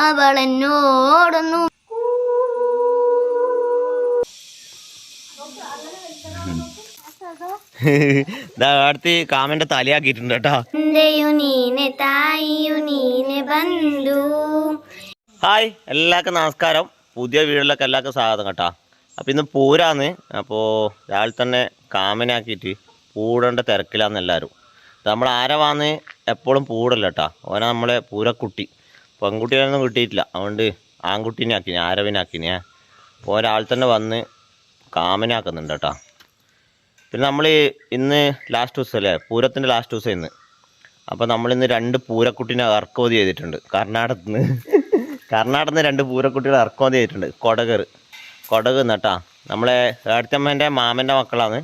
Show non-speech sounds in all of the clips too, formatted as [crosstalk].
അവൾ എന്നോടൊന്നും അടുത്ത് കാമന്റെ തലയാക്കിയിട്ടുണ്ട് കേട്ടോ. ഹായ് എല്ലാവർക്കും നമസ്കാരം. പുതിയ വീട്ടിലൊക്കെ എല്ലാവർക്കും സ്വാഗതം കേട്ടോ. അപ്പം ഇന്ന് പൂരാന്ന്. അപ്പോൾ രാവിലെ തന്നെ കാമനാക്കിയിട്ട് പൂടേണ്ട തിരക്കിലാന്ന് എല്ലാരും. നമ്മൾ ആരവാന്ന് എപ്പോഴും പൂടല്ല കേട്ടോ. ഓന നമ്മളെ പൂരക്കുട്ടി. പെൺകുട്ടികളൊന്നും കിട്ടിയിട്ടില്ല. അതുകൊണ്ട് ആൺകുട്ടീനെ ആക്കിനി ആരവിനാക്കിനി. അപ്പോൾ ഒരാൾ തന്നെ വന്ന് കാമനാക്കുന്നുണ്ട് കേട്ടോ. പിന്നെ നമ്മൾ ഇന്ന് ലാസ്റ്റ് ദിവസം അല്ലേ? പൂരത്തിന്റെ ലാസ്റ്റ് ദിവസം ഇന്ന്. അപ്പോൾ നമ്മളിന്ന് രണ്ട് പൂരക്കുട്ടീനെ ഇറക്കുമതി ചെയ്തിട്ടുണ്ട്. കർണാടകത്തിൽ നിന്ന് കർണാടകത്തിൽ നിന്ന് രണ്ട് പൂരക്കുട്ടികളെ ഇറക്കുമതി ചെയ്തിട്ടുണ്ട്. കൊടകർ കൊടക് എന്നിട്ടാ നമ്മളെ ഏടത്തമ്മേന്റെ മാമന്റെ മക്കളാണ്.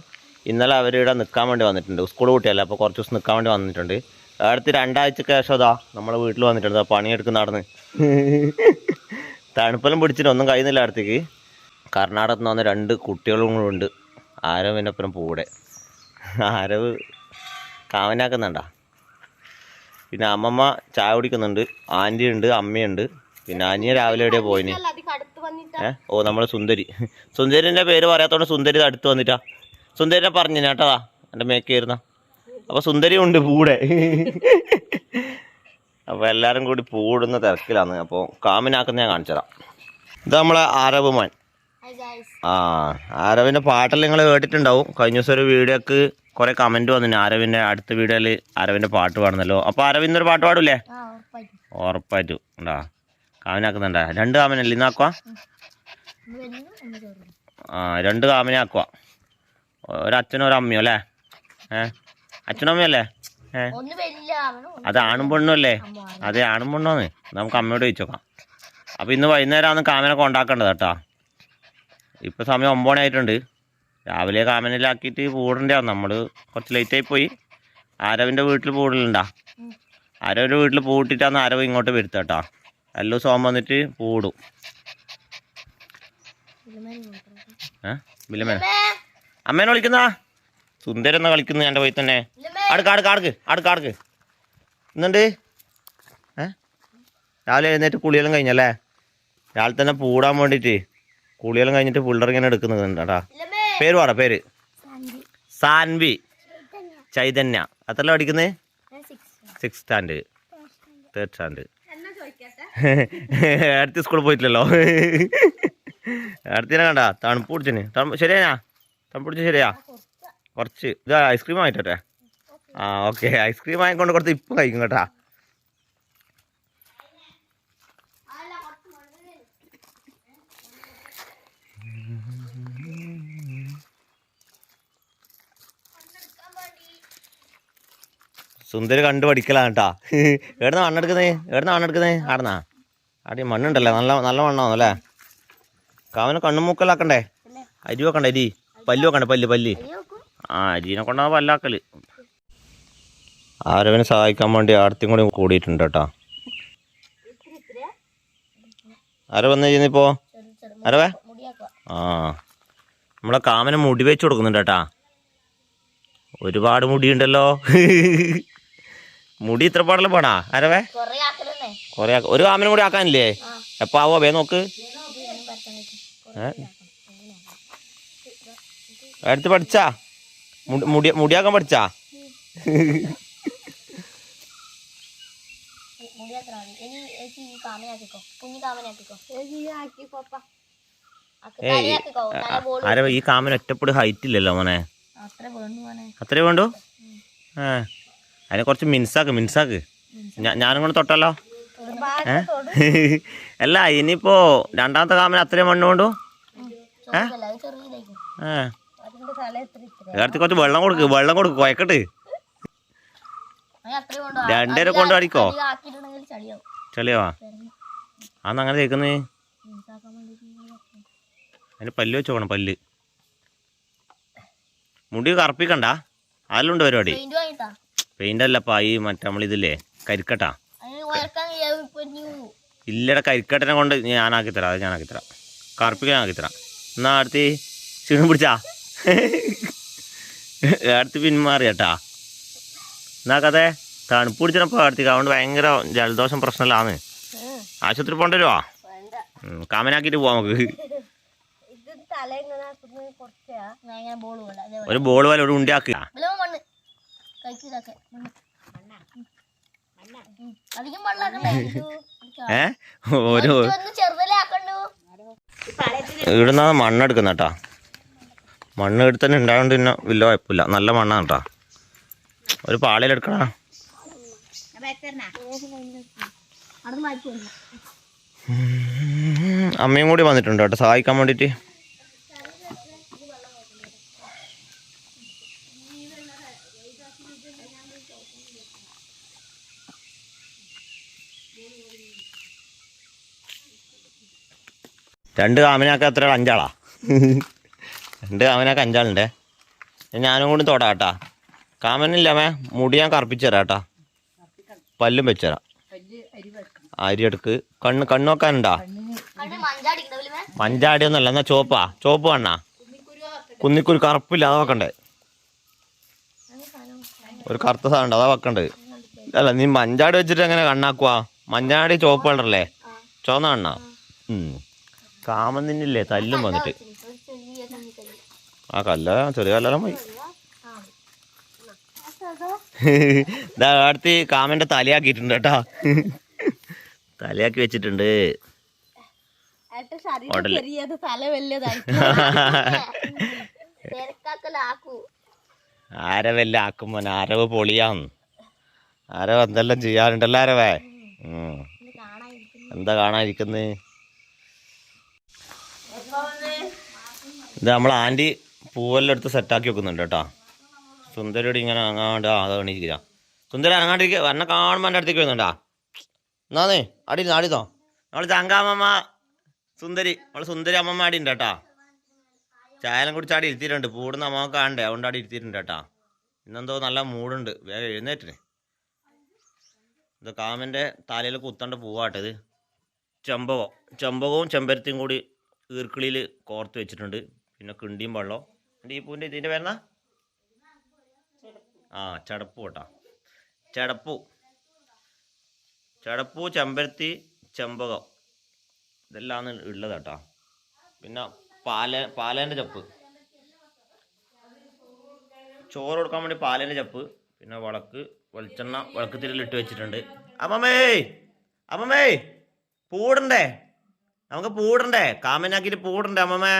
ഇന്നലെ അവരിവിടെ നിൽക്കാൻ വേണ്ടി വന്നിട്ടുണ്ട്. സ്കൂൾ കുട്ടിയല്ലേ അപ്പോൾ കുറച്ച് ദിവസം നിൽക്കാൻ വേണ്ടി വന്നിട്ടുണ്ട്. അടുത്ത് രണ്ടാഴ്ചക്ക് ശേഷം അതാ നമ്മളെ വീട്ടിൽ വന്നിട്ടുണ്ട്. പണിയെടുക്കുന്ന നടന്ന്. [laughs] തണുപ്പെല്ലാം പിടിച്ചിട്ട് ഒന്നും കഴിയുന്നില്ല അടുത്തേക്ക്. കർണാടകത്തിൽ നിന്ന് വന്ന രണ്ട് കുട്ടികളും കൂടെ ഉണ്ട്. ആരവ് എന്റെ ഒപ്പം പൂടെ ആരവ് കാവനാക്കുന്നുണ്ടാ പിന്നെ അമ്മമ്മ ചായ കുടിക്കുന്നുണ്ട്. ആന്റി ഉണ്ട് അമ്മയുണ്ട്. പിന്നെ അനിയ രാവിലെ എവിടെയാ പോയിന്? ഏ? ഓ നമ്മളെ സുന്ദരി. സുന്ദരിന്റെ പേര് പറയാത്തോണ്ട് സുന്ദരി അടുത്ത് വന്നിട്ടാ. സുന്ദരിനെ പറഞ്ഞു കേട്ടതാ. എന്റെ മേക്കായിരുന്ന അപ്പോൾ സുന്ദരി ഉണ്ട് പൂടെ അപ്പോൾ എല്ലാവരും കൂടി പൂടുന്ന തിരക്കിലാണ്. അപ്പോൾ കാമിനാക്കുന്ന ഞാൻ കാണിച്ചു തരാം ഇത് നമ്മളെ ആരവ് മാൻ. ആ ആരവിന്റെ പാട്ടെല്ലാം നിങ്ങൾ കേട്ടിട്ടുണ്ടാവും. കഴിഞ്ഞ ദിവസം ഒരു വീഡിയോക്ക് കുറേ കമന്റ് വന്നിന്. ആരവിന്റെ അടുത്ത വീഡിയോയിൽ ആരവിന്റെ പാട്ട് പാടുന്നല്ലോ. അപ്പൊ അരവിന്ദ് ഒരു പാട്ട് പാടൂലേ ഉറപ്പായിട്ടും. ഉണ്ടാ? കാമനാക്കുന്നുണ്ടാ? രണ്ട് കാമനല്ലേ ഇന്നാക്കുക ആ രണ്ട് കാമനാക്കുക ഒരച്ഛനും ഒരു അമ്മയോ അല്ലേ? ഏ? അച്ഛനും അമ്മയല്ലേ ഒന്ന് വലിയ അത് ആണും പെണ്ണും അല്ലേ? അതെ ആണും പെണ്ണോന്ന് നമുക്ക് അമ്മയോട് ചോദിച്ചോക്കാം. അപ്പോൾ ഇന്ന് വൈകുന്നേരമാണ് കാമനെ കൊണ്ടാക്കേണ്ടത് കേട്ടോ. ഇപ്പോൾ സമയം ഒമ്പത് ആയിട്ടുണ്ട് രാവിലെ കാമനിലാക്കിയിട്ട് പൂടണ്ടാവും നമ്മൾ കുറച്ച് ലേറ്റായി പോയി. ആരവിന്റെ വീട്ടിൽ പൂടലുണ്ടാ ആരവിന്റെ വീട്ടിൽ പൂട്ടിട്ടാന്ന് ആരവ് ഇങ്ങോട്ട് വരുത്തുക കേട്ടോ. എല്ലാ ദിവസവും വന്നിട്ട് പൂടും ഏ? വില്ലമേന അമ്മേനെ വിളിക്കുന്നതാ? സുന്ദരെന്നാ കളിക്കുന്നു എന്റെ പോയി തന്നെ. അടുക്ക് അടുക്ക് അടുക്ക് അടുക്ക് അടുക്ക് എന്നുണ്ട് ഏ? രാവിലെ എഴുന്നേറ്റ് കുളിയെല്ലാം കഴിഞ്ഞല്ലേ? രാവിലെ തന്നെ പൂടാൻ വേണ്ടിയിട്ട് കുളിയെല്ലാം കഴിഞ്ഞിട്ട് പിള്ളേർ ഇങ്ങനെ എടുക്കുന്നുണ്ടാ പേര് പാടാ പേര്. സാൻവി. ചൈതന്യ. എത്രല്ല പഠിക്കുന്നത് സിക്സ് സ്റ്റാൻഡ്. Third stand. അടുത്ത സ്കൂളിൽ പോയിട്ടില്ലല്ലോ. അടുത്തിനെ കണ്ട തണുപ്പ് പിടിച്ചിന്. ശരിയാ തണുപ്പ് പിടിച്ച ശരിയാ? കുറച്ച് ഇത് ഐസ്ക്രീം വാങ്ങിട്ടെ ആ ഓക്കെ. ഐസ്ക്രീം വാങ്ങിക്കൊണ്ട് കൊടുത്ത് ഇപ്പം കഴിക്കും കേട്ടാ. സുന്ദരി കണ്ടു പഠിക്കലാണ് കേട്ടാ. എവിടുന്ന മണ്ണെടുക്കുന്നേ? എവിടുന്ന മണ്ണെടുക്കുന്നേ? ആടുന്നാ? ആടി മണ്ണുണ്ടല്ലേ. നല്ല നല്ല മണ്ണാണോ അല്ലേ കാവന് കണ്ണുമൂക്കലാക്കണ്ടേ? അരി വെക്കണ്ടേ? അരി? പല്ല് വെക്കണ്ടേ? പല്ല് പല്ല്? ആ അരിനെ കൊണ്ടാണ് പല്ലാക്കൽ. ആരവനെ സഹായിക്കാൻ വേണ്ടി ആടത്തും കൂടി കൂടിയിട്ടുണ്ട് കേട്ടോ. ആര വന്നു ചെയ്യുന്നിപ്പോ ആരവേ? ആ നമ്മളെ കാമനെ മുടി വെച്ച് കൊടുക്കുന്നുണ്ട് കേട്ടാ. ഒരുപാട് മുടിയുണ്ടല്ലോ. മുടി ഇത്ര പാടല്ലേ പോണാ ആരവേ? കൊറേ ഒരു കാമനും കൂടി ആക്കാനില്ലേ? എപ്പോ ആവോ? വേ നോക്ക്. ഏ? അടുത്ത് പഠിച്ചാ? മുടി- മുടി മുടിയാക്കാൻ പഠിച്ചാ? ഈ കാമൻ ഒറ്റപ്പെട്ട് കാമന് ഹൈറ്റ് ഇല്ലല്ലോ മോനെ? അത്ര വേണ്ടു? ഏ അതിനെ കുറച്ച് മിൻസാക്ക് മിൻസാക്ക്. ഞാനും കൂടെ തൊട്ടല്ലോ. ഏ? [laughs] അല്ല ഇനിയിപ്പോ രണ്ടാമത്തെ കാമൻ അത്രയും മണ്ണ് കൊണ്ടു ഏ. അടുത്ത് കുറച്ച് വെള്ളം കൊടുക്ക് വെള്ളം കൊടുക്ക് കുഴക്കട്ട് രണ്ടേരെ കൊണ്ടോ? അടിക്കോ? ചളിയാവും. ചളിയോ അന്ന് അങ്ങനെ തേക്കുന്നേ? അതിന് പല്ല് വെച്ച് പോകണം പല്ല്. മുടി കറുപ്പിക്കണ്ട. അതിലുണ്ട് പരിപാടി. പെയിന്റ് അല്ലപ്പാ ഈ മറ്റേ നമ്മളിതില്ലേ കരിക്കട്ടാ. ഇല്ലട കരിക്കട്ടനെ കൊണ്ട് ഞാനാക്കി തരാം അത് ഞാനാക്കി തരാം കറുപ്പിക്കാൻ ആക്കി തരാം എന്നാ അടുത്ത് ക്ഷീണം പിടിച്ചാ? [laughs] അടുത്ത് പിന്മാറി കേട്ടാ എന്നാ കഥ? തണുപ്പ് പിടിച്ചപ്പോൾ അടുത്തേക്ക് അതുകൊണ്ട് ഭയങ്കര ജലദോഷം പ്രശ്നമില്ലാന്ന്. ആശുപത്രി പോകേണ്ടി വരുവാ? കാമനാക്കിയിട്ട് പോവാം നമുക്ക്. ഒരു ബോൾ പോലെ ഒരു ഉണ്ടാക്കുക ഏ? ഒരു ഇവിടുന്നാണ് മണ്ണെടുക്കുന്ന കേട്ടാ മണ്ണ് എടുത്ത് തന്നെ ഉണ്ടായോണ്ട് പിന്നെ വലിയ കുഴപ്പമില്ല. നല്ല മണ്ണാണ് കേട്ടോ ഒരു മാറ്റി അമ്മയും കൂടി വന്നിട്ടുണ്ട് കേട്ടോ. സഹായിക്കാൻ വേണ്ടിയിട്ട്. രണ്ട് കാമിനൊക്കെ എത്ര അഞ്ചാളാ? രണ്ട് അവനാ കഞ്ചാളുണ്ട് ഞാനും കൂടി തൊടാ കേട്ടാ കാമനില്ലമ്മേ മുടി ഞാൻ കറുപ്പിച്ചു തരാം കേട്ടാ പല്ലും വെച്ചുതരാം അരി എടുക്ക്. കണ്ണ് കണ്ണ് നോക്കാനുണ്ടാ കണ്ട് മഞ്ചാടിക്കണ്ടേ മഞ്ചാടി ഒന്നല്ല എന്നാ ചോപ്പാ ചോപ്പ് കണ്ണാ കുന്നിക്കുരു കറുപ്പില്ല അതാ വെക്കണ്ടേ. ഒരു കറുത്ത സാധനം ഉണ്ട് അതാ വെക്കണ്ടത് അല്ല നീ മഞ്ചാടി വെച്ചിട്ട് എങ്ങനെ കണ്ണാക്കുവാ? മഞ്ചാടി ചോപ്പ് കളറല്ലേ? ചുവന്ന കണ്ണാ? നിന്നില്ലേ തല്ലും വന്നിട്ട്. ആ കല്ല ചെറിയ കല്ലെല്ലാം പോയി. [laughs] ഇതാ അടുത്ത് കാമന്റെ തലയാക്കിയിട്ടുണ്ട് കേട്ടാ. തലയാക്കി വെച്ചിട്ടുണ്ട്. ആരവല്ല ചെറിയത് മോൻ [laughs] ആരവ് പൊളിയാന്ന്. ആരവ് എന്തെല്ലാം ചെയ്യാറുണ്ടല്ലോ ആരവേ. എന്താ കാണാതിരിക്കുന്നത് ഇത് നമ്മൾ ആന്റി പൂവെല്ലാം എടുത്ത് സെറ്റാക്കി വെക്കുന്നുണ്ട് കേട്ടോ. സുന്ദരിയോട് ഇങ്ങനെ അങ്ങാണ്ട് അതാണ് ഇരിക്കുക സുന്ദര അങ്ങാണ്ടിരിക്കുക എന്നെ കാണുമ്പോൾ എന്റെ അടുത്തേക്ക് വരുന്നുണ്ടാ. എന്നാന്നേ അടി അടിന്നോ നമ്മൾ ചങ്കാമ്മ സുന്ദരി നമ്മൾ സുന്ദരി അമ്മമ്മ അടി ഉണ്ട് കേട്ടാ. ചായലും കുടിച്ച് അടി ഇരുത്തിയിട്ടുണ്ട്. പൂടുന്ന അമ്മ കാണണ്ടേ? അതുകൊണ്ട് അടി ഇരുത്തിയിട്ടുണ്ട് കേട്ടാ. ഇന്നെന്തോ നല്ല മൂടുണ്ട് വേഗം എഴുന്നേറ്റിന്. ഇത് കാമന്റെ തലയിൽ കുത്തണ്ട പൂവാട്ടത് ചെമ്പകം ചെമ്പകവും ചെമ്പരത്തിയും കൂടി ഈർക്കിളിയിൽ കോർത്ത് വെച്ചിട്ടുണ്ട്. പിന്നെ കിണ്ടിയും വെള്ളം ഈ പൂവിന്റെ ഇതിന്റെ പേരെന്നാ? ആ ചടപ്പു കേട്ടാ. ചടപ്പു. ചടപ്പു ചെമ്പരത്തി ചെമ്പകം. ഇതെല്ലാം ഉള്ളത് കേട്ടാ. പിന്നെ പാല പാലേന്റെ ചപ്പ്. ചോറ് കൊടുക്കാൻ വേണ്ടി പാലേന്റെ ചപ്പ്. പിന്നെ വിളക്ക് വെളിച്ചെണ്ണ വിളക്ക് തിരിലിട്ട് വെച്ചിട്ടുണ്ട്. അമ്മമ്മേ! അമ്മമ്മേ! പൂടണ്ടേ നമുക്ക് പൂടണ്ടേ കാമനാക്കിയിട്ട് പൂടണ്ടേ അമ്മമ്മേ?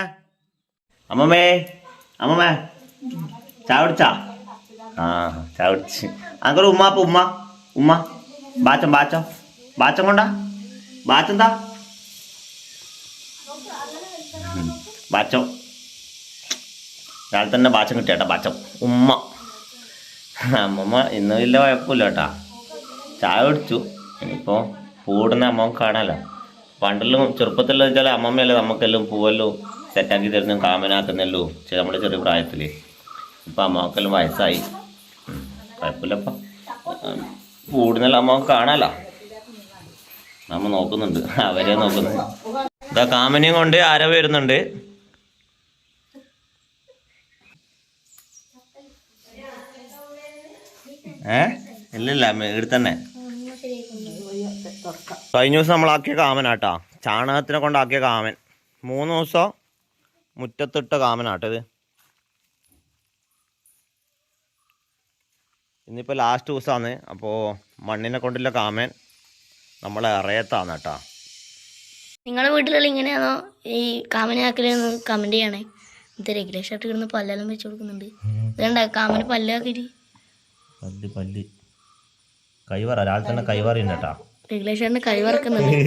അമ്മമ്മേ! അമ്മമ്മേ ചാവിടിച്ചാ ആ ചാവിടിച്ച് അങ്ങനെ ഉമ്മ അപ്പൊ ഉമ്മ ഉമ്മ. ബാച്ചം ബാച്ചം. ബാച്ചം കൊണ്ടാ? ബാച്ചെന്താ ബാച്ചം. രാവിലെ തന്നെ ബാച്ചം കിട്ടിയേട്ടാ ബാച്ചം. ഉമ്മ. അമ്മമ്മ ഇന്ന് വലിയ കുഴപ്പമില്ല കേട്ടാ. ചായ കുടിച്ചു. ഇനിയിപ്പോൾ പൂടുന്ന അമ്മ കാണാലോ. പണ്ടെല്ലാം ചെറുപ്പത്തിലെന്ന് വെച്ചാൽ അമ്മമ്മയല്ലേ നമുക്കെല്ലാം പൂവെല്ലാം സെറ്റാക്കി തരുന്ന കാമനാക്കുന്നല്ലോ. നമ്മുടെ ചെറിയ പ്രായത്തിൽ ഇപ്പം അമ്മക്കെല്ലാം വയസ്സായി. കുഴപ്പമില്ലപ്പം കൂടുതൽ അമ്മ കാണാലോ നമ്മ നോക്കുന്നുണ്ട്. അവരെ നോക്കുന്നുണ്ട് ഇതാ കാമനയും കൊണ്ട് ആര വരുന്നുണ്ട്. ഏ? ഇല്ലില്ല എടുത്തന്നെ തന്നെ. കഴിഞ്ഞ ദിവസം നമ്മളാക്കിയ കാമനാട്ടാ. ചാണകത്തിനെ കൊണ്ടാക്കിയ കാമൻ. മൂന്ന് ദിവസം മുറ്റത്തിട്ട കാമനാട്ടത് ഇന്നിപ്പോൾ ലാസ്റ്റ് ദിവസമാണ് അപ്പോൾ മണ്ണിനെ കൊണ്ടുള്ള കാമൻ നമ്മളെ ഇറയത്താണ് കേട്ടോ. നിങ്ങളുടെ വീട്ടിലുള്ള ഇങ്ങനെയാണോ ഈ കാമനാക്കലെന്ന് കമന്റ് ചെയ്യണേ? ഇത് റെഗുലേഷൻ ആയിട്ട് കിടന്ന് പല്ലെല്ലാം വെച്ച് കൊടുക്കുന്നുണ്ട്. ഇതുണ്ട കാമന് പല്ലാക്കിട്ട് പല്ല് പല്ല്. കൈവറ ഒരാൾ തന്നെ കൈവറിയുണ്ട് കേട്ടാ. കൈവറക്കുന്നുണ്ട്.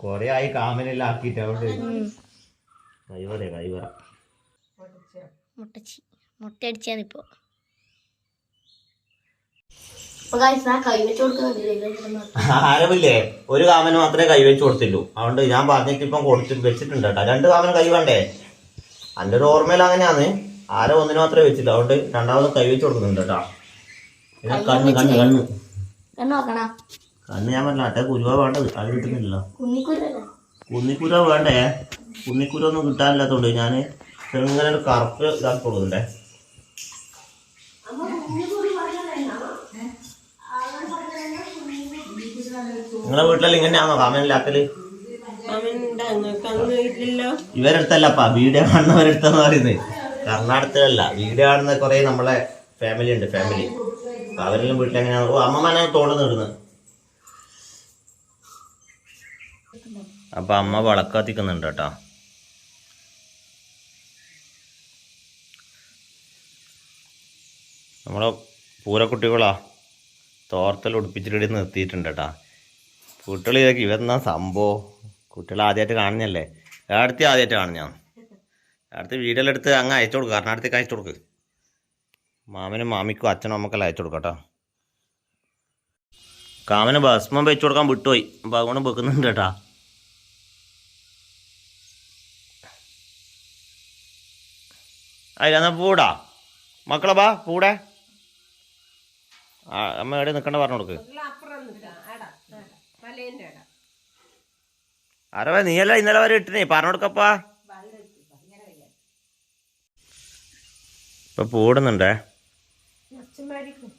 കൊറേ ആയി കാമനെല്ലാം ആക്കിയിട്ട് അവിടെ കൈവറ കൈവറ മുട്ടച്ചി. ആരമില്ലേ? ഒരു കാമന് മാത്രമേ കൈവച്ച് കൊടുത്തുള്ളൂ അതുകൊണ്ട് ഞാൻ പറഞ്ഞിട്ട് ഇപ്പം കൊടുത്തു വെച്ചിട്ടുണ്ട് കേട്ടോ. രണ്ട് കാമന് കൈ വേണ്ടേ? എന്റെ ഒരു ഓർമ്മയിൽ അങ്ങനെയാണ്. ആരോ ഒന്നിന് മാത്രമേ വെച്ചില്ല. അതുകൊണ്ട് രണ്ടാമത് കൈവച്ച് കൊടുക്കുന്നുണ്ട് കേട്ടോ. പിന്നെ കണ്ണ് കണ്ണ് കണ്ണ്. കണ്ണു നോക്കണ? കണ്ണ് ഞാൻ പറഞ്ഞ അട്ട കുരുവ വേണ്ടത്. അത് കിട്ടുന്നില്ല കുന്നിക്കുര വേണ്ടേ? കുന്നിക്കുര ഒന്നും കിട്ടാനില്ലാത്തതുകൊണ്ട് ഞാൻ ചെറുങ്ങനെ ഒരു കറുപ്പ് ഇതാക്കി കൊടുക്കണ്ടേ നിങ്ങളെ വീട്ടിലല്ല ഇങ്ങനെയാണോ? കാമനിലാക്കൽ ഇവരടുത്തല്ലപ്പാ വീഡിയോ കാണുന്നവരടുത്തെന്ന് പറയുന്നത് കർണാടകത്തിലല്ല. വീഡിയോ കാണുന്ന കുറെ നമ്മളെ ഫാമിലി ഉണ്ട് ഫാമിലി അവരെല്ലാം വീട്ടിലെങ്ങനെയാണോ ഓ അമ്മമാനെ തോണ്ടുന്നു ഇടുന്നത് അപ്പൊ അമ്മ വിളക്ക് കത്തിക്കുന്നുണ്ട് കേട്ടോ. നമ്മളെ പൂരക്കുട്ടികളാ തോർത്തൽ ഉടുപ്പിച്ചിട്ട് നിർത്തിയിട്ടുണ്ട് കേട്ടോ. കുട്ടികൾ ഇതൊക്കെ ഇവരെന്നാ സംഭവം? കുട്ടികൾ ആദ്യമായിട്ട് കാണുന്നല്ലേ അടുത്ത് ആദ്യമായിട്ട് കാണുന്ന അടുത്ത് വീഡിയോയിലെടുത്ത് അങ്ങ് അയച്ചു കൊടുക്കുക കർണാടകത്തേക്ക് അയച്ചു കൊടുക്ക്. മാമനും മാമിക്കും അച്ഛനും അമ്മക്കെല്ലാം അയച്ചു കൊടുക്കാം കേട്ടോ. കാമന് ഭസ്മം വെച്ചു കൊടുക്കാൻ വിട്ടുപോയി. അപ്പം അതുകൊണ്ട് വെക്കുന്നുണ്ട് കേട്ടാ. അതിലെന്നാ പൂടാ. മക്കളെ ബാ പൂടെ. ആ അമ്മ എവിടെ നിൽക്കണ്ട പറഞ്ഞു കൊടുക്ക്. അരവ നീയല്ല ഇന്നലെ വരെ ഇട്ടിനെ? പറഞ്ഞു കൊടുക്കപ്പാ. ഇപ്പൊ പൂടുന്നുണ്ടേ. അച്ഛന്മാരിക്കും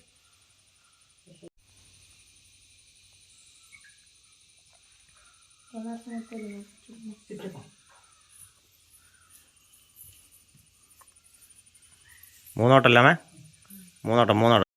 മൂന്നോട്ടല്ലേ മൂന്നോട്ടം മൂന്നോട്ടം.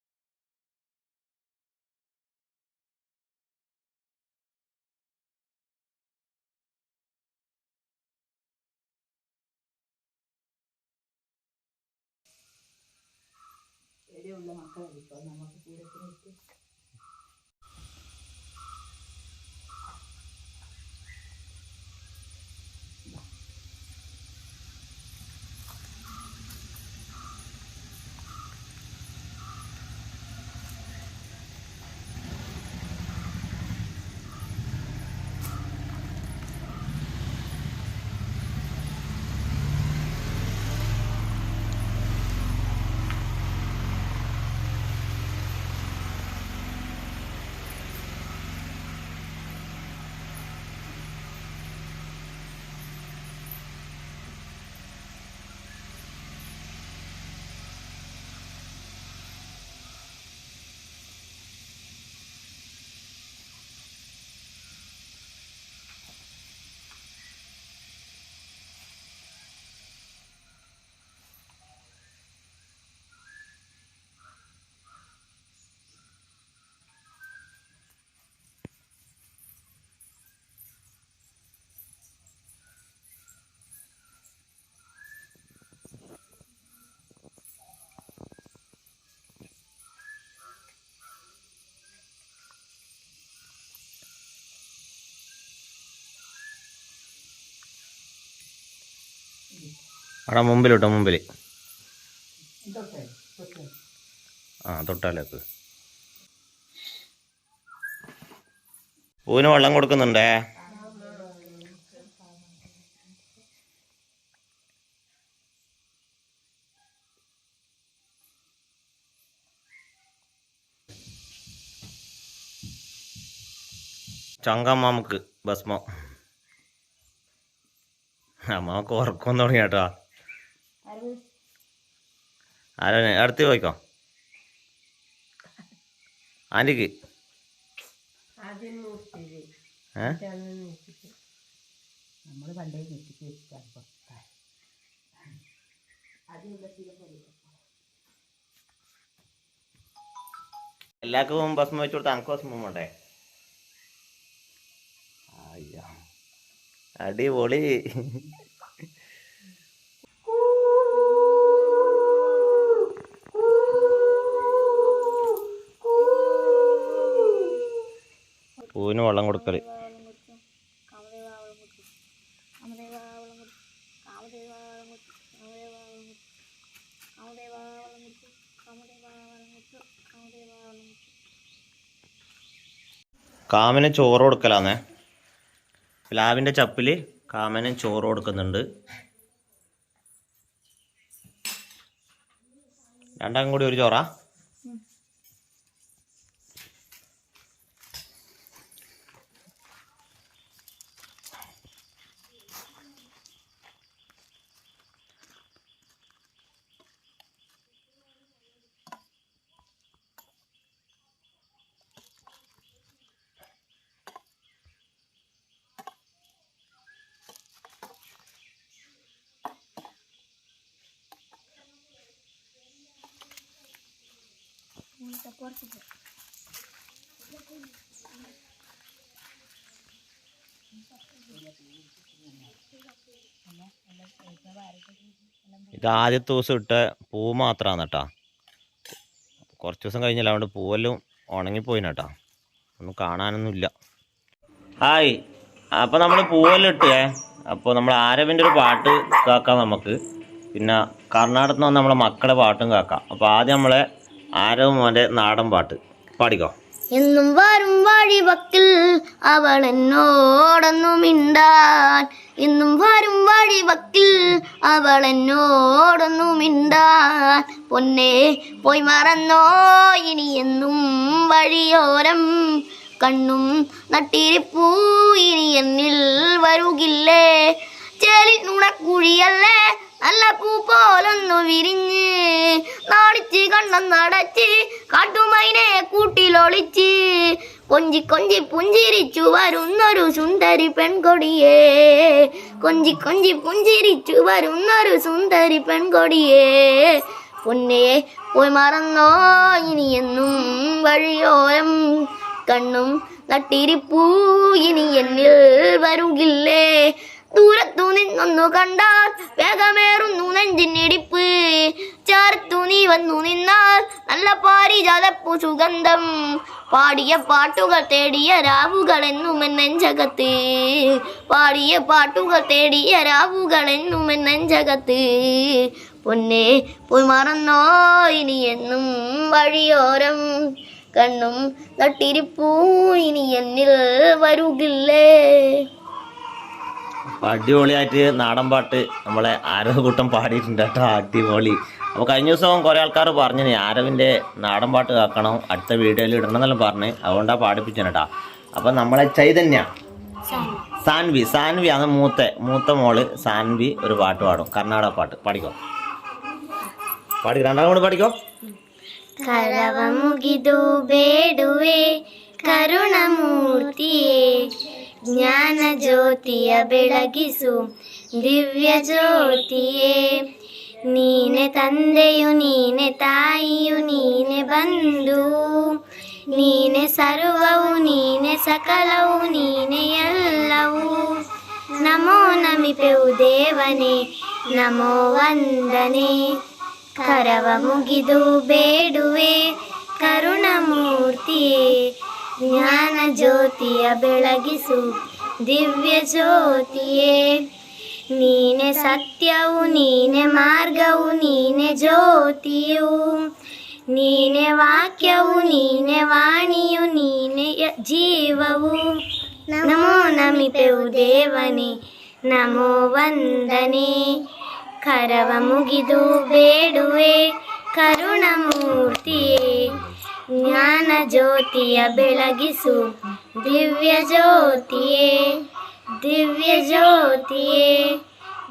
അവിടെ മുമ്പിലോട്ടോ മുമ്പിൽ ആ തൊട്ടാലേക്ക് പൂവിന് വെള്ളം കൊടുക്കുന്നുണ്ടേ? ചങ്കമ്മാമക്ക് ഭസ്മം. അമ്മാമക്ക് ഉറക്കം തുടങ്ങി കേട്ടോ ആരാണ്? അടുത്ത് പോയിക്കോ. ആന്റിക്ക് നമ്മൾ പണ്ടേ നെറ്റിക്ക് വെച്ചിട്ടാണ് എല്ലാവർക്കും ഭസ്മം വെച്ച് കൊടുത്താൽ അനക്ക് ഭസ്മം വേണ്ടേ? അടിപൊളി. പൂവിന് വെള്ളം കൊടുക്കൽ കാമന് ചോറ് കൊടുക്കലാന്നേ. പ്ലാവിന്റെ ചപ്പിൽ കാമന് ചോറ് കൊടുക്കുന്നുണ്ട്. രണ്ടാം കൂടി ഒരു ചോറാ. ഇത് ആദ്യത്തെ ദിവസം ഇട്ട പൂ മാത്രമാണ് കേട്ടാ കുറച്ച് ദിവസം കഴിഞ്ഞാൽ അതുകൊണ്ട് പൂവെല്ലാം ഉണങ്ങിപ്പോയിന് കേട്ടാ ഒന്നും കാണാനൊന്നുമില്ല. ഹായ്. അപ്പോൾ നമ്മൾ പൂവെല്ലാം ഇട്ടേ അപ്പോൾ നമ്മൾ ആരവിന്റെ ഒരു പാട്ട് കേൾക്കാം നമുക്ക്. പിന്നെ കർണാടകത്തിൽ നിന്ന് നമ്മളെ മക്കളുടെ പാട്ടും കേൾക്കാം. അപ്പോൾ ആദ്യം നമ്മളെ ആരവ് മോന്റെ നാടൻ പാട്ട്. പാടിക്കോ. എന്നും വരും വഴിവക്കിൽ അവൾ എന്നോടൊന്നു മിണ്ടാൻ. എന്നും വരും വഴിവക്കിൽ അവൾ എന്നോടൊന്നു മിണ്ടാൻ. പൊന്നെ പോയി മറന്നോ ഇനി എന്നും വഴിയോരം. കണ്ണും നട്ടിരിപ്പൂ ഇനി എന്നിൽ വരുകില്ലേ. ചേലി നുണക്കുഴിയല്ലേ നല്ല പൂ പോലൊന്നു വിരിഞ്ഞ് നാടിച്ച് കണ്ണം നടച്ച് കാട്ടുമൈനെ കൂട്ടിലൊളിച്ച് കൊഞ്ചി കൊഞ്ചി പുഞ്ചിരിച്ചു വരുന്നൊരു സുന്ദരി പെൺകൊടിയേ. കൊഞ്ചി കൊഞ്ചി പുഞ്ചിരിച്ചു വരുന്നൊരു സുന്ദരി പെൺകൊടിയേ. പൊന്നേ പോയി മറന്നോ ഇനി എന്നും വഴിയോരം. കണ്ണും നട്ടിരിപ്പൂ ഇനി എന്നിൽ വരുകില്ലേ. നിന്നൊന്നു കണ്ടാൽ വേഗമേറുന്നു നെഞ്ചിനിടിപ്പ്. ചേർത്തു നീ വന്നു നിന്നാൽ നല്ല പാരിജാതപ്പു സുഗന്ധം. പാടിയ പാട്ടുകൾ തേടിയ രാവുകൾ എന്നും നെഞ്ചകത്ത്. പാടിയ പാട്ടുകൾ തേടിയ രാവുകൾ എന്നും നെഞ്ചകത്ത്. പൊന്നെ പോയി മറന്നോ ഇനി എന്നും വഴിയോരം. കണ്ണും നട്ടിരിപ്പൂ ഇനി എന്നിൽ വരുകില്ലേ? അടിപൊളിയായിട്ട് നാടൻ പാട്ട് നമ്മളെ ആരവകൂട്ടം പാടിയിട്ടുണ്ട് കേട്ടോ അടിപൊളി അപ്പോൾ കഴിഞ്ഞ ദിവസം കുറേ ആൾക്കാർ പറഞ്ഞു ആരവിൻ്റെ നാടൻ പാട്ട് കേൾക്കണം അടുത്ത വീഡിയോയിൽ ഇടണം എന്നെല്ലാം പറഞ്ഞ് അതുകൊണ്ടാണ് പാടിപ്പിച്ചത് കേട്ടോ അപ്പം നമ്മളെ ചൈതന്യ സാൻവി സാൻവി ആണ് മൂത്ത മൂത്ത മോള് സാൻവി ഒരു പാട്ട് പാടും കർണാടക പാട്ട് പാടിക്കോ പാടി രണ്ടാം കൂടെ പാടിക്കോ ಕರವ ಮುಗಿದು ಬೇಡುವೆ ಕರುಣಮೂರ್ತಿಯೇ ಜ್ಞಾನ ಜ್ಯೋತಿಯ ಬೆಳಗಿಸು, ದಿವ್ಯ ಜ್ಯೋತಿಯೇ. ನೀನೆ ತಂದೆಯು, ನೀನೆ ತಾಯಿಯು, ನೀನೆ ಬಂಧು. ನೀನೆ ಸರ್ವವು, ನೀನೆ ಸಕಲವು, ನೀನೆ ಎಲ್ಲವೂ. ನಮೋ ನಮಿಪೆವು ದೇವನೇ, ನಮೋ ವಂದನೆ. ಕರವ ಮುಗಿದು ಬೇಡುವೆ, ಕರುಣಮೂರ್ತಿಯೇ. ಜ್ಞಾನ ಜ್ಯೋತಿಯ ಬೆಳಗಿಸು ದಿವ್ಯ ಜ್ಯೋತಿಯೇ. ನೀನೆ ಸತ್ಯವು, ನೀನೆ ಮಾರ್ಗವು, ನೀನೆ ಜ್ಯೋತಿಯು. ನೀನೆ ವಾಕ್ಯವು, ನೀನೆ ವಾಣಿಯು, ನೀನೆ ಜೀವವು. ನಮೋ ನಮಿತೆವು ದೇವನೇ, ನಮೋ ವಂದನೆ. ಕರವ ಮುಗಿದು ಬೇಡುವೆ ಕರುಣಮೂರ್ತಿಯೇ ಜ್ಞಾನ ಜ್ಯೋತಿಯ ಬೆಳಗಿಸು ದಿವ್ಯ ಜ್ಯೋತಿಯೇ ದಿವ್ಯ ಜ್ಯೋತಿಯೇ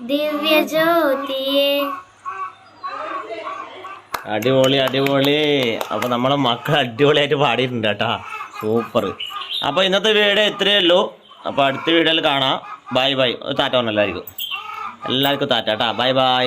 ದಿವ್ಯ ಜ್ಯೋತಿಯೇ അടിപൊളി അടിപൊളി അപ്പോൾ നമ്മളെ മക്കൾ അടിപൊളിയായിട്ട് പാടിയിട്ടുണ്ട് കേട്ടോ സൂപ്പർ അപ്പോൾ ഇന്നത്തെ വീഡിയോ ഇത്രയേ ഉള്ളൂ അപ്പോൾ അടുത്ത വീഡിയോയിൽ കാണാം ബൈ ബൈ ടാറ്റ പറഞ്ഞ എല്ലാവർക്കും എല്ലാവർക്കും ടാറ്റ കേട്ടോ ബൈ ബൈ